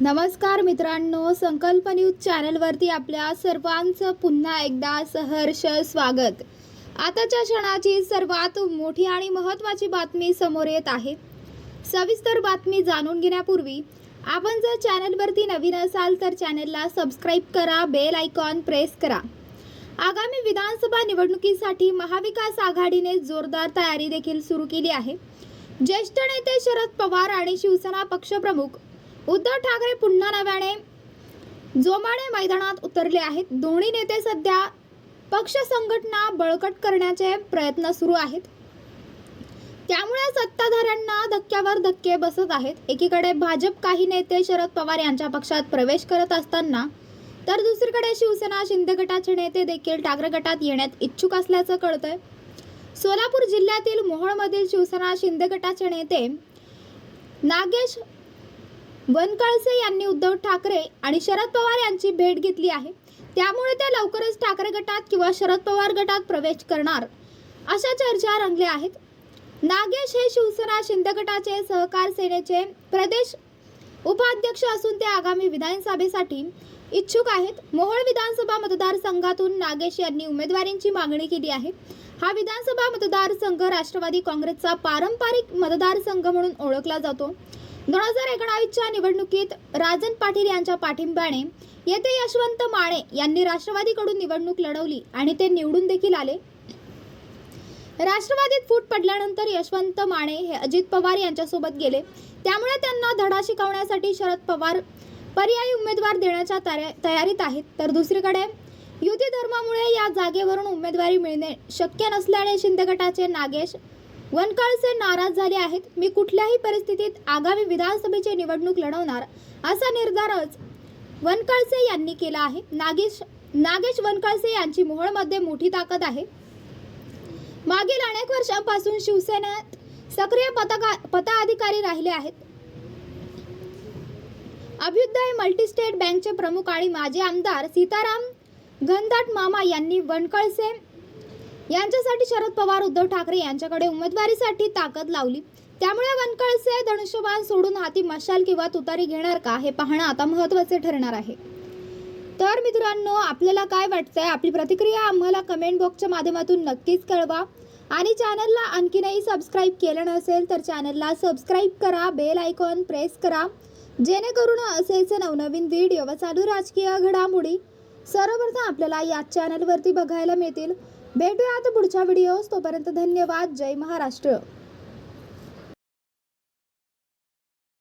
नमस्कार मित्रांनो संकल्प न्यूज चॅनलवरती आपल्या सर्वांचं पुन्हा एकदा सहर्ष स्वागत. आताच्या क्षणाची सर्वात मोठी आणि महत्त्वाची बातमी समोर येत आहे. सविस्तर बातमी जाणून घेण्यापूर्वी आपण जर चॅनलवरती नवीन असाल तर चॅनलला सबस्क्राईब करा बेल आयकॉन प्रेस करा. आगामी विधानसभा निवडणुकीसाठी महाविकास आघाडीने जोरदार तयारी देखील सुरू केली आहे. ज्येष्ठ नेते शरद पवार आणि शिवसेना पक्षप्रमुख उद्धव ठाकरे पुन्हा नव्याने जोमाने मैदानात उतरले आहेत. दोन्ही नेते सध्या पक्ष संघटना बळकट करण्याचे प्रयत्न सुरू आहेत. त्यामुळे सत्ताधाऱ्यांना धक्क्यावर धक्के बसत आहेत. एकीकडे भाजप काही नेते शरद पवार यांच्या पक्षात प्रवेश करत असताना तर दुसरीकडे शिवसेना शिंदे गटाचे नेते देखील ठाकरे गटात येण्यात इच्छुक असल्याचं कळतंय. सोलापूर जिल्ह्यातील मोहोळमधील शिवसेना शिंदे गटाचे नेते नागेश वनकळसे यांनी उद्धव ठाकरे आणि शरद पवार यांची भेट घेतली आहे. त्यामुळे त्या लवकरच ठाकरे गटात किंवा शरद पवार गटात प्रवेश करणार अशा चर्चा रंगल्या आहेत. नागेश हे शिवसेना शिंदे गटाचे सहकार सेनेचे प्रदेश उपाध्यक्ष असून ते आगामी विधानसभेसाठी इच्छुक आहेत. मोहोळ विधानसभा मतदारसंघातून नागेश यांनी उमेदवारींची मागणी केली आहे. हा विधानसभा मतदारसंघ राष्ट्रवादी काँग्रेसचा पारंपरिक मतदारसंघ म्हणून ओळखला जातो. दोन हजार एकोणावीसच्या निवडणुकीत राजन पाटील यांच्या पाठिंब्याने येथे यशवंत माने यांनी राष्ट्रवादीकडून निवडणूक लढवली आणि ते निवडून देखील आले. राष्ट्रवादीत फूट पडल्यानंतर यशवंत माने हे अजित पवार यांच्यासोबत गेले. त्यामुळे त्यांना धडा शिकवण्यासाठी शरद पवार पर्यायी उमेदवार देण्याच्या तयारीत आहेत. तर दुसरीकडे युती धर्मामुळे या जागेवरून उमेदवारी मिळणे शक्य नसल्याने शिंदे गटाचे नागेश वनकळसे नाराज झाले आहेत. मी कुठल्याही परिस्थितीत आगामी विधानसभेची निवडणूक लढवणार असा निर्धारच वनकळसे यांनी केला आहे. नागेश नागेश वनकळसे यांची मोहोळमध्ये मोठी ताकद आहे. मागील अनेक वर्षांपासून शिवसेनेत सक्रिय पथका पदाधिकारी राहिले आहेत. अभ्युदय मल्टीस्टेट बँकचे प्रमुख आणि माजी आमदार सीताराम घनदाट मामा यांनी वनकळसे यांच्यासाठी शरद पवार उद्धव ठाकरे यांच्याकडे उमेदवारीसाठी ताकद लावली. त्यामुळे वनकळसे धनुष्यबाण सोडून हाती मशाल किंवा तुतारी घेणार का हे पाहणं आता महत्त्वाचे ठरणार आहे. तर मित्रांनो आपल्याला काय वाटतंय? आपली प्रतिक्रिया आम्हाला कमेंट बॉक्सच्या माध्यमातून नक्कीच कळवा. आणि चॅनलला आणखीनही सबस्क्राईब केलं नसेल तर चॅनलला सबस्क्राईब करा बेल आयकॉन प्रेस करा. जेणेकरून असेच नवनवीन व्हिडिओ व चालू राजकीय घडामोडी सर्वप्रथम आपल्याला या चॅनलवरती बघायला मिळतील. भेटूया आता पुढच्या व्हिडिओज तोपर्यंत धन्यवाद. जय महाराष्ट्र.